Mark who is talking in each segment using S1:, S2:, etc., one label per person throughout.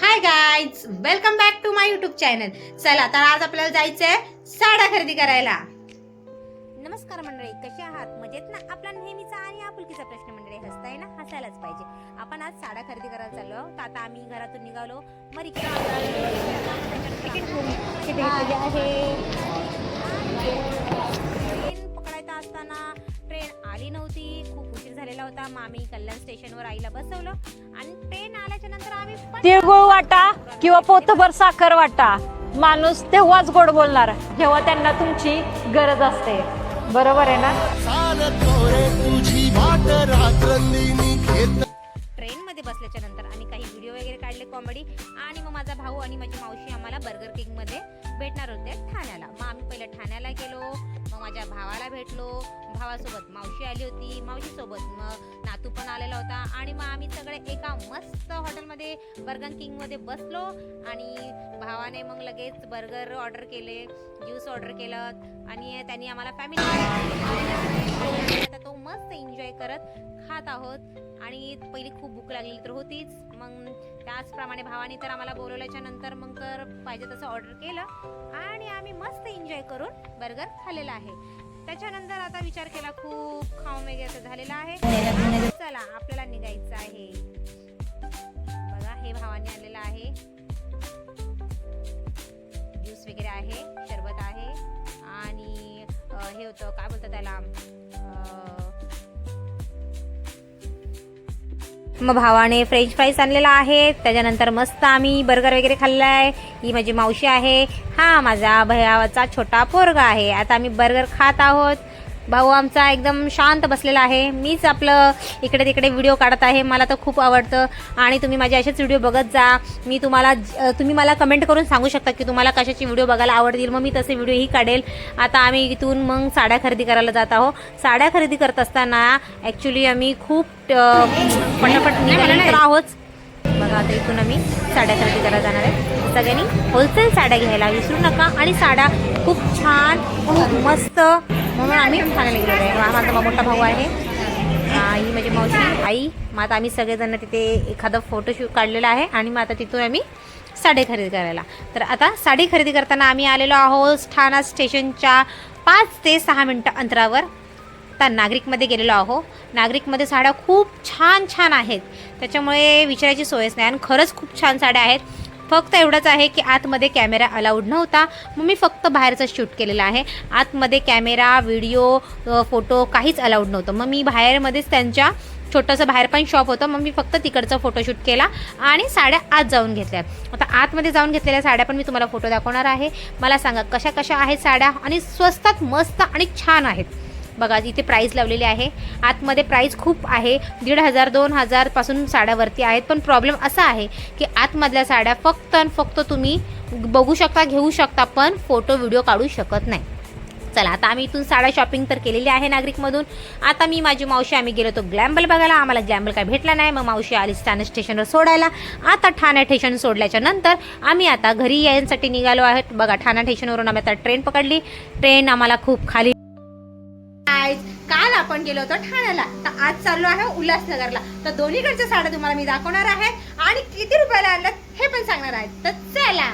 S1: Hi guys welcome back to my YouTube channel चला तर आज आपल्याला जायचंय साड्या खरेदी करायला. नमस्कार मंडळी कसे आहात? मजेत ना? आपला नेहमीचा आणि आपुलकीचा प्रश्न मंडळी हसताय ना हसायलाच पाहिजे. आपण आज साड्या खरेदी करायला चाललो आहोत. तर आता आम्ही घरातून निघालो. मग रिक्षा आहे ट्रेन पकडायचा असताना ट्रेन आली नव्हती. झालेला होता. मग आम्ही कल्याण स्टेशनवर आईला बसवलं. आणि ट्रेन आल्याच्यानंतर आम्ही
S2: तिळगुळ वाटा किंवा पोतभर साखर वाटा माणूस तेव्हाच गोड बोलणार जेव्हा त्यांना तुमची गरज असते. बरोबर आहे ना?
S3: साल तोरे तुझी वाट रात्रंदिनी घेत
S1: ट्रेन मध्ये बसल्याच्या नंतर आम्ही काही व्हिडिओ वगैरे काढले कॉमेडी. आणि मग माझा भाऊ आणि माझी मावशी आम्हाला बर्गर किंगमध्ये भेटणार होते ठाण्याला. मग आम्ही पहिले ठाण्याला गेलो. मग माझ्या भावाला भेटलो भावासोबत मावशी आली होती मावशीसोबत मग नातू पण आलेला होता आणि मग आम्ही सगळे एका मस्त हॉटेलमध्ये बर्गर किंगमध्ये बसलो आणि भावाने मग लगेच बर्गर ऑर्डर केले ज्यूस ऑर्डर केलं आणि त्यांनी आम्हाला फॅमिली आता तो मस्त एन्जॉय करत खात आहोत आणि पहिली खूप भूक लागली तर होतीच. मग त्याचप्रमाणे भावाने तर आम्हाला बोलवल्याच्या नंतर मग तर पाहिजे तसं ऑर्डर केलं. आणि आम्ही मस्त एन्जॉय करून बर्गर खाल्लेला आहे. त्याच्यानंतर आता विचार केला खूप खाऊन वगैरे असं झालेला आहे. चला आपल्याला निघायचं आहे. बघा हे भावाने आलेलं आहे. ज्यूस वगैरे आहे शरबत आहे. आणि हे होतं काय बोलतात त्याला? मग भावाने फ्रेंच फ्राईज आणलेला आहे. त्याच्यानंतर मस्त आम्ही बर्गर वगैरे खाल्ला आहे. ही माझी मावशी आहे. हा माझा भयावाचा छोटा पोरगा आहे. आता आम्ही बर्गर खात आहोत. भाऊ आमचा एकदम शांत बसलेला आहे. मीच आपलं इकडे तिकडे व्हिडिओ काढत आहे. मला तर खूप आवडतं. आणि तुम्ही माझे असेच व्हिडिओ बघत जा. मी तुम्हाला तुम्ही मला कमेंट करून सांगू शकता की तुम्हाला कशाची व्हिडिओ बघायला आवडतील. मग मी तसे व्हिडिओही काढेल. आता आम्ही इथून मग साड्या खरेदी करायला जात आहोत. साड्या खरेदी करत असताना ॲक्च्युली आम्ही खूप पटापट निघालेलो आहोत. बघा आता इथून आम्ही साड्या खरेदी करायला जाणार आहे. सगळ्यांनी होलसेल साड्या घ्यायला विसरू नका. आणि साड्या खूप छान खूप मस्त म्हणून आम्ही ठाण्याला गेलेलो आहे. माझा मोठा भाऊ आहे. आई म्हणजे मावशी आई. मग आता आम्ही सगळेजण तिथे एखादं फोटोशूट काढलेला आहे आणि मग आता तिथून आम्ही साडी खरेदी करायला. तर आता साडी खरेदी करताना आम्ही आलेलो आहोत ठाणा स्टेशनच्या पाच ते सहा मिनटं अंतरावर. आता नागरिकमध्ये गेलेलो आहो नागरिकमध्ये साड्या खूप छान छान आहेत. त्याच्यामुळे विचारायची सोयच नाही. आणि खरंच खूप छान साड्या आहेत. फक्त एवढंच आहे की आतमध्ये कॅमेरा अलाउड नव्हता. मग मी फक्त बाहेरचं शूट केलेलं आहे. आतमध्ये कॅमेरा व्हिडिओ फोटो काहीच अलाउड नव्हतं. मग मी बाहेरमध्येच त्यांच्या छोटंसं बाहेर पण शॉप होतं. मग मी फक्त तिकडचा फोटोशूट केला आणि साड्या आत जाऊन घेतल्या. आता आतमध्ये जाऊन घेतलेल्या साड्या पण मी तुम्हाला फोटो दाखवणार आहे. मला सांगा कशा कशा आहेत साड्या? आणि स्वस्तात मस्त आणि छान आहेत. बघा इथे प्राईस लावलेली आहे. आतमध्ये प्राईस खूप आहे. दीड हजार दोन हजारपासून साड्यावरती आहेत. पण प्रॉब्लेम असा आहे की आतमधल्या साड्या फक्त आणि फक्त तुम्ही बघू शकता घेऊ शकता पण फोटो व्हिडिओ काढू शकत नाही. चला आता आम्ही इथून साड्या शॉपिंग तर केलेली आहे नागरिकमधून. आता मी माझी मावशी आम्ही गेलो होतो ग्लॅम्बल बघायला. आम्हाला ग्लॅम्बल काय भेटला नाही. मग मावशी आली ठाणे स्टेशनवर सोडायला. आता ठाणे स्टेशन सोडल्याच्या नंतर आम्ही आता घरी यायसाठी निघालो आहेत. बघा ठाणे स्टेशनवरून आम्ही आता ट्रेन पकडली. ट्रेन आम्हाला खूप खाली गेलो होतो ठाण्याला. तर आज चाललो आहे उल्हासनगरला. तर दोन्हीकडच्या साड्या तुम्हाला मी दाखवणार आहे आणि किती रुपयाला आणलं हे पण सांगणार आहे. तर चला.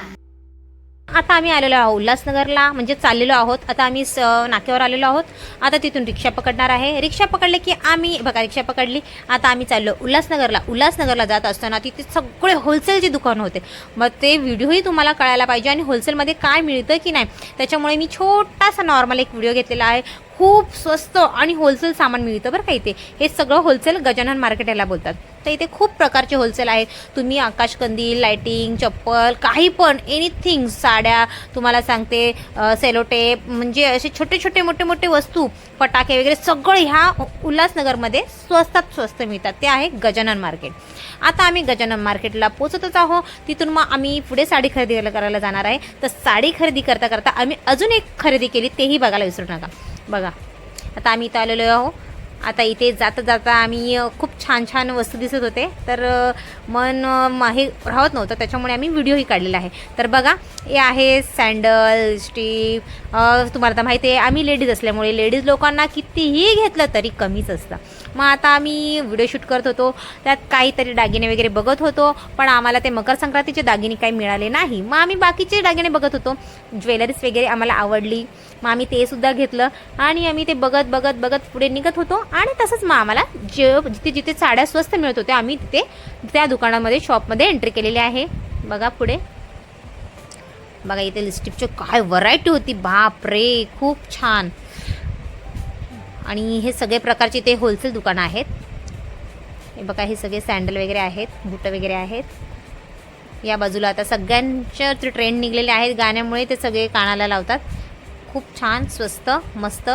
S1: आता आम्ही आलेलो आहोत उल्हासनगरला म्हणजे चाललेलो आहोत. आता आम्ही स नाक्यावर आलेलो आहोत. आता तिथून रिक्षा पकडणार आहे. रिक्षा पकडले की आम्ही बघा रिक्षा पकडली. आता आम्ही चाललो उल्हासनगरला. उल्हासनगरला जात असताना तिथे सगळे होलसेलचे दुकान होते. मग ते व्हिडिओही तुम्हाला कळायला पाहिजे आणि होलसेलमध्ये काय मिळतं की नाही त्याच्यामुळे मी छोटासा नॉर्मल एक व्हिडिओ घेतलेला आहे. खूप स्वस्त आणि होलसेल सामान मिळतं बरं का इथे. हे सगळं होलसेल गजानन मार्केट याला बोलतात. तर इथे खूप प्रकारचे होलसेल आहेत. तुम्ही आकाशकंदील लायटिंग चप्पल काही पण एनिथिंग साड्या तुम्हाला सांगते सेलोटेप म्हणजे असे छोटे छोटे मोठे मोठे वस्तू फटाके वगैरे सगळं ह्या उल्हासनगरमध्ये स्वस्तात स्वस्त मिळतात. ते आहे गजानन मार्केट आता आम्ही गजानन मार्केटला पोचतच आहो तिथून मग आम्ही पुढे साडी खरेदी करायला जाणार आहे. तर साडी खरेदी करता करता आम्ही अजून एक खरेदी केली तेही बघायला विसरू नका. बघा आता आम्ही इथं आलेलो आहो. आता इथे जाता जाता आम्ही खूप छान छान वस्तू दिसत होते. तर मन हे राहत नव्हतं त्याच्यामुळे आम्ही व्हिडिओही काढलेला आहे. तर बघा हे आहे सँडल स्टीप तुम्हाला तर माहिती आहे आम्ही लेडीज असल्यामुळे लेडीज लोकांना कितीही घेतलं तरी कमीच असतं. मग आता आम्ही व्हिडिओ शूट करत होतो. त्यात काहीतरी दागिने वगैरे बघत होतो. पण आम्हाला ते मकर संक्रांतीचे दागिने काही मिळाले नाही. मग आम्ही बाकीचे दागिने बघत होतो. ज्वेलरीज वगैरे आम्हाला आवडली. मग आम्ही ते सुद्धा घेतलं. आणि आम्ही ते बघत बघत बघत पुढे निघत होतो. आणि तसंच मग आम्हाला जे जिथे जिथे साड्या स्वस्त मिळत होत्या आम्ही तिथे त्या दुकानामध्ये शॉपमध्ये एंट्री केलेली आहे. बघा पुढे. बघा इथे लिपस्टिकची काय व्हरायटी होती. बाप रे खूप छान. आणि हे सगळे प्रकारचे ते होलसेल दुकानं आहेत. हे बघा हे सगळे सँडल वगैरे आहेत बुटं वगैरे आहेत. या बाजूला आता सगळ्यांच्या ट्रेंड निघलेले आहेत. गाण्यामुळे ते सगळे कानाला लावतात. खूप छान स्वस्त मस्त.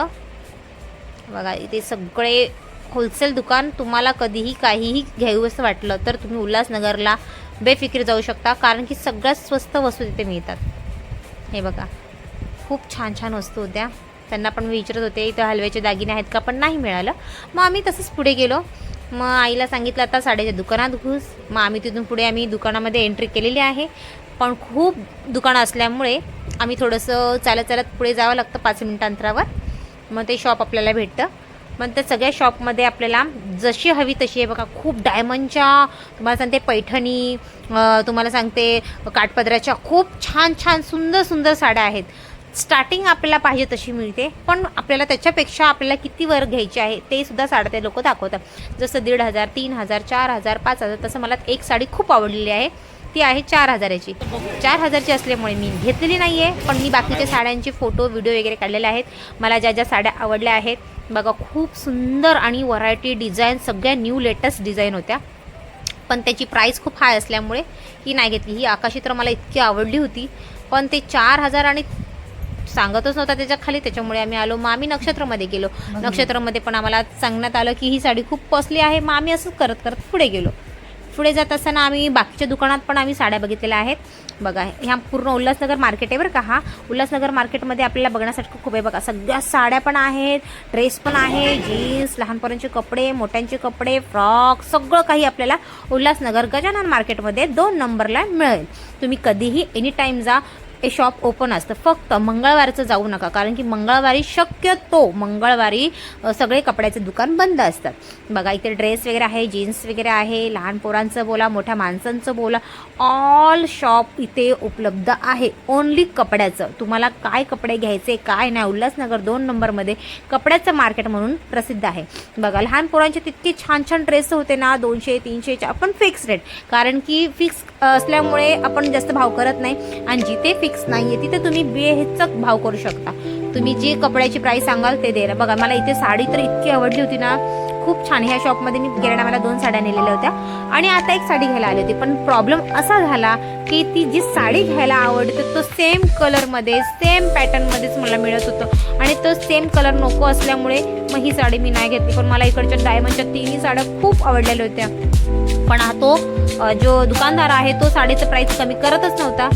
S1: बघा इथे सगळे होलसेल दुकान. तुम्हाला कधीही काहीही घ्यावं असं वाटलं तर तुम्ही उल्हासनगरला बेफिक्री जाऊ शकता. कारण की सगळ्यात स्वस्त वस्तू तिथे मिळतात. हे बघा खूप छान छान वस्तू होत्या. त्यांना पण मी विचारत होते इथं हलव्याचे दागिने आहेत का? पण नाही मिळालं. मग आम्ही तसंच पुढे गेलो. मग आईला सांगितलं आता साड्याच्या दुकानात घुस. मग आम्ही तिथून पुढे आम्ही दुकानामध्ये एंट्री केलेली आहे. पण खूप दुकानं असल्यामुळे आम्ही थोडंसं चालत चालत पुढे जावं लागतं पाच मिनटं अंतरावर. मग ते शॉप आपल्याला भेटतं. मग त्या सगळ्या शॉपमध्ये आपल्याला जशी हवी तशी आहे बघा खूप डायमंडच्या तुम्हाला सांगते पैठणी तुम्हाला सांगते काठपदराच्या खूप छान छान सुंदर सुंदर साड्या आहेत. स्टार्टिंग आपल्याला पाहिजे तशी मिळते पण आपल्याला त्याच्यापेक्षा आपल्याला किती वर घ्यायचे आहे ते सुद्धा साड्या ते लोक दाखवतात. जसं दीड हजार तीन हजार चार हजार पाच हजार तसं मला एक साडी खूप आवडलेली आहे. ती आहे चार हजाराची. चार हजारची असल्यामुळे मी घेतलेली नाही आहे पण मी बाकीच्या साड्यांचे फोटो व्हिडिओ वगैरे काढलेले आहेत. मला ज्या ज्या साड्या आवडल्या आहेत बघा खूप सुंदर आणि व्हरायटी डिझाईन सगळ्या न्यू लेटेस्ट डिझाईन होत्या. पण त्याची प्राईस खूप हाय असल्यामुळे ही नाही घेतली. ही आकाशी तर मला इतकी आवडली होती पण ते चार हजार आणि सांगतच नव्हता त्याच्याखाली त्याच्यामुळे आम्ही आलो. मग आम्ही नक्षत्रमध्ये गेलो. नक्षत्रमध्ये पण आम्हाला सांगण्यात आलं की ही साडी खूप कॉस्टली आहे. मग आम्ही असंच करत करत पुढे गेलो. पुढे जात असताना आम्ही बाकीच्या दुकानात पण आम्ही साड्या बघितलेल्या आहेत. बघा ह्या पूर्ण उल्हासनगर मार्केट आहे बरं का हा. उल्हासनगर मार्केटमध्ये आपल्याला बघण्यासाठी खूप आहे. बघा सगळ्या साड्या पण आहेत ड्रेस पण आहे जीन्स लहानपोरांचे कपडे मोठ्यांचे कपडे फ्रॉक सगळं काही आपल्याला उल्हासनगर गजानन मार्केटमध्ये दोन नंबरला मिळेल. तुम्ही कधीही एनी टाईम जा हे शॉप ओपन असतं. फक्त मंगळवारचं जाऊ नका. कारण की मंगळवारी शक्यतो मंगळवारी सगळे कपड्याचे दुकान बंद असतात. बघा इथे ड्रेस वगैरे आहे जीन्स वगैरे आहे लहान पोरांचं बोला मोठ्या माणसांचं बोला ऑल शॉप इथे उपलब्ध आहे. ओनली कपड्याचं. तुम्हाला काय कपडे घ्यायचे काय नाही उल्हासनगर दोन नंबरमध्ये कपड्याचं मार्केट म्हणून प्रसिद्ध आहे. बघा लहान पोरांचे तितके छान छान ड्रेस होते ना दोनशे तीनशेच्या पण फिक्स रेट कारण की फिक्स असल्यामुळे आपण जास्त भाव करत नाही. आणि जिथे फिक्स नाही आहे तिथे तुम्ही बेहेचक भाव करू शकता. तुम्ही जी कपड्याची प्राईस सांगाल ते द्यायला. बघा मला इथे साडी तर इतकी आवडली होती ना. खूप छान. ह्या शॉपमध्ये मी गेल्या मला दोन साड्या नेलेल्या होत्या. आणि आता एक साडी घ्यायला आली होती. पण प्रॉब्लेम असा झाला की ती जी साडी घ्यायला आवडते तो सेम कलरमध्ये सेम पॅटर्नमध्येच मला मिळत होतं. आणि तो सेम कलर नको असल्यामुळे मग ही साडी मी नाही घेतली. पण मला इकडच्या डायमंडच्या तिन्ही साड्या खूप आवडलेल्या होत्या. पण हा तो जो दुकानदार आहे तो साडीचं प्राईस कमी करतच नव्हता.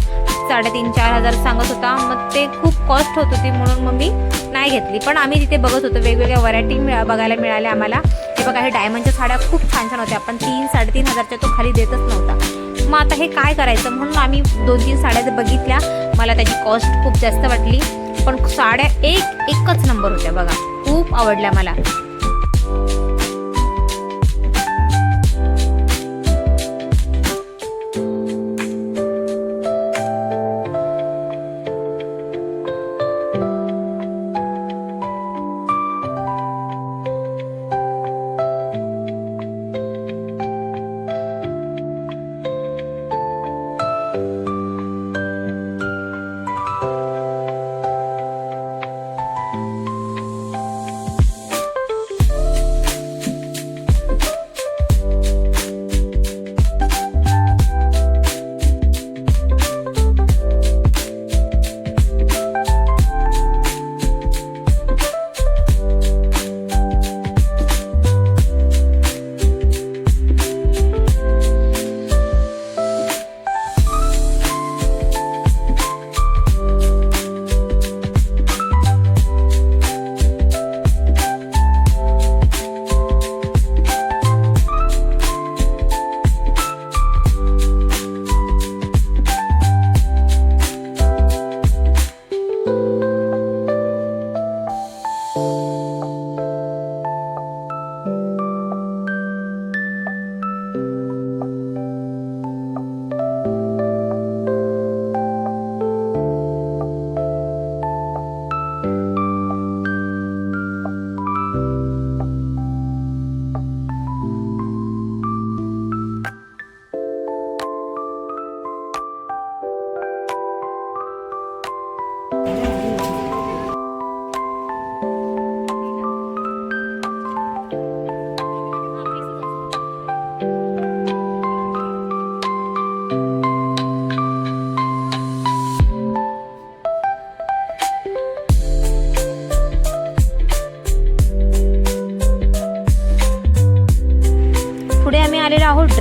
S1: साडेतीन चार हजार सांगत होता. मग ते खूप कॉस्ट होत होती म्हणून मग मी नाही घेतली. पण आम्ही तिथे बघत होतो वेगवेगळ्या व्हरायटी बघायला मिळाल्या आम्हाला. हे बघा हे डायमंडच्या साड्या खूप छान छान होत्या. पण तीन साडेतीन हजारच्या तो खाली देतच नव्हता. मग आता हे काय करायचं? म्हणून आम्ही दोन तीन साड्या बघितल्या मला त्याची कॉस्ट खूप जास्त वाटली. पण साड्या एक एकच नंबर होत्या बघा. खूप आवडल्या मला.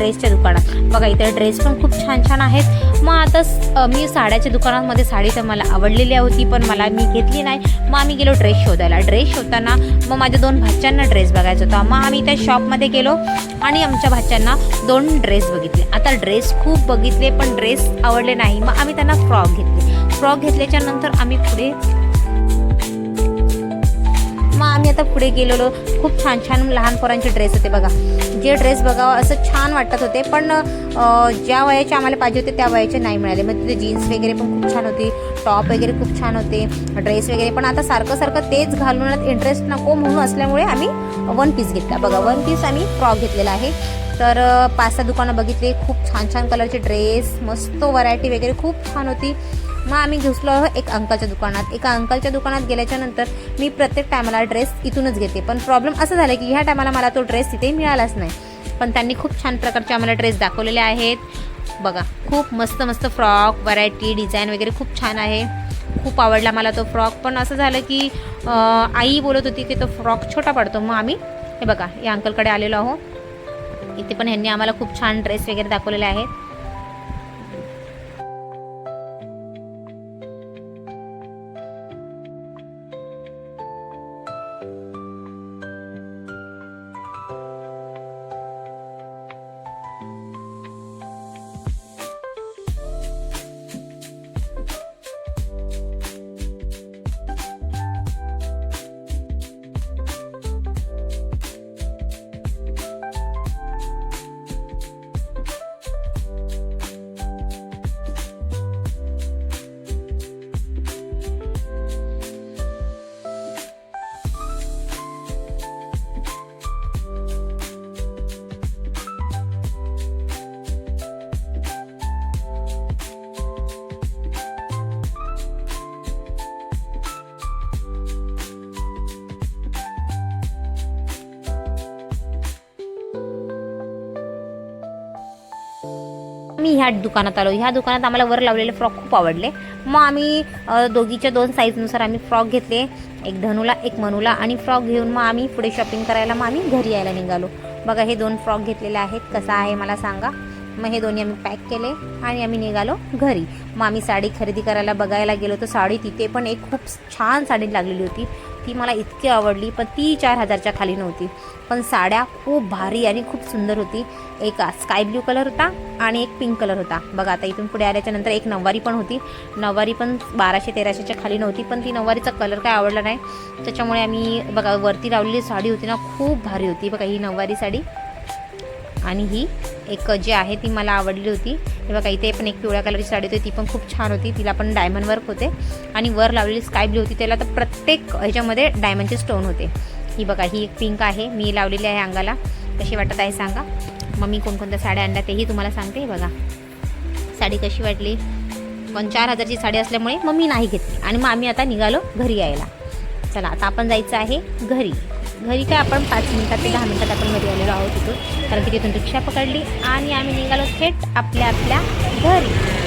S1: ड्रेसच्या दुकानात. बघा इथे ड्रेस पण खूप छान छान आहेत. मग आता मी साड्याच्या दुकानामध्ये साडी तर मला आवडलेली होती पण मला मी घेतली नाही. मग आम्ही गेलो ड्रेस शोधायला. ड्रेस शोधताना मग माझ्या दोन भाच्यांना ड्रेस बघायचा होता. मग आम्ही त्या शॉपमध्ये गेलो आणि आमच्या भाच्यांना दोन ड्रेस बघितले. आता ड्रेस खूप बघितले पण ड्रेस आवडले नाही. मग आम्ही त्यांना फ्रॉक घेतले. फ्रॉक घेतल्याच्या नंतर आम्ही पुढे मग आम्ही आता पुढे गेलेलो. खूप छान छान लहान पोरांचे ड्रेस होते बघा. जे ड्रेस बघावं असं छान वाटत होते. पण ज्या वयाचे आम्हाला पाहिजे होते त्या वयाचे नाही मिळाले. मग तिथे जीन्स वगैरे पण खूप छान होती. टॉप वगैरे खूप छान होते. ड्रेस वगैरे पण आता सारखं सारखं तेच घालून इंटरेस्ट नको म्हणून असल्यामुळे आम्ही वन पीस घेतला. बघा वन पीस आम्ही फ्रॉक घेतलेला आहे. तर पाच सहा दुकानं बघितले. खूप छान छान कलरचे ड्रेस मस्त व्हरायटी वगैरे खूप छान होती. मग आम्ही घुसलो आहोत एक अंकलच्या दुकानात. एका अंकलच्या दुकानात गेल्याच्यानंतर मी प्रत्येक टायमाला ड्रेस इथूनच घेते. पण प्रॉब्लेम असं झालं की ह्या टायमाला मला तो ड्रेस तिथे मिळालाच नाही. पण त्यांनी खूप छान प्रकारचे आम्हाला ड्रेस दाखवलेले आहेत. बघा खूप मस्त मस्त फ्रॉक व्हरायटी डिझाईन वगैरे खूप छान आहे. खूप आवडला मला तो फ्रॉक. पण असं झालं की आई बोलत होती की तो फ्रॉक छोटा पडतो. मग आम्ही हे बघा या अंकलकडे आलेलो आहो इथे पण ह्यांनी आम्हाला खूप छान ड्रेस वगैरे दाखवलेले आहेत. मी ह्या दुकानात आलो. ह्या दुकानात आम्हाला वर लावलेले फ्रॉक खूप आवडले. मग आम्ही दोघीच्या दोन साईजनुसार आम्ही फ्रॉक घेतले. एक धनुला एक मनूला आणि फ्रॉक घेऊन मग आम्ही पुढे शॉपिंग करायला मग आम्ही घरी यायला निघालो. बघा हे दोन फ्रॉक घेतलेले आहेत. कसा आहे मला सांगा. मग हे दोन्ही आम्ही पॅक केले आणि आम्ही निघालो घरी. मग आम्ही साडी खरेदी करायला बघायला गेलो तर साडी तिथे पण एक खूप छान साडी लागलेली होती. ती मला इतकी आवडली पण ती चार हजारच्या खाली नव्हती. पण साड्या खूप भारी आणि खूप सुंदर होती. एक स्काय ब्ल्यू कलर होता आणि एक पिंक कलर होता. बघा आता इथून पुढे आल्याच्यानंतर एक नऊवारी पण होती. नऊवारी पण बाराशे तेराशेच्या खाली नव्हती पण ती नऊवारीचा कलर काय आवडला नाही. त्याच्यामुळे आम्ही बघा वरती लावलेली साडी होती ना खूप भारी होती. बघा ही नऊवारी साडी. आणि ही एक जी आहे ती मला आवडली होती. हे बघा इथे पण एक पिवळ्या कलरची साडी होती ती पण खूप छान होती. तिला पण डायमंड वर्क होते. आणि वर लावलेली स्काय ब्लू होती त्याला तर प्रत्येक ह्याच्यामध्ये डायमंडचे स्टोन होते. ही बघा ही एक पिंक आहे. मी लावलेली आहे अंगाला. कशी वाटत आहे सांगा? मग मी कोणकोणत्या साड्या आणल्या तेही तुम्हाला सांगते बघा. साडी कशी वाटली? पण चार हजारची साडी असल्यामुळे मग मी नाही घेतली. आणि मग आम्ही आता निघालो घरी यायला. चला आता आपण जायचं आहे घरी. घरी काय आपण पाच मिनिटात ते दहा मिनिटात आपण घरी आलेलो आहोत तिथून कारण की तिथून रिक्षा पकडली आणि आम्ही निघालो थेट आपल्या आपल्या घरी.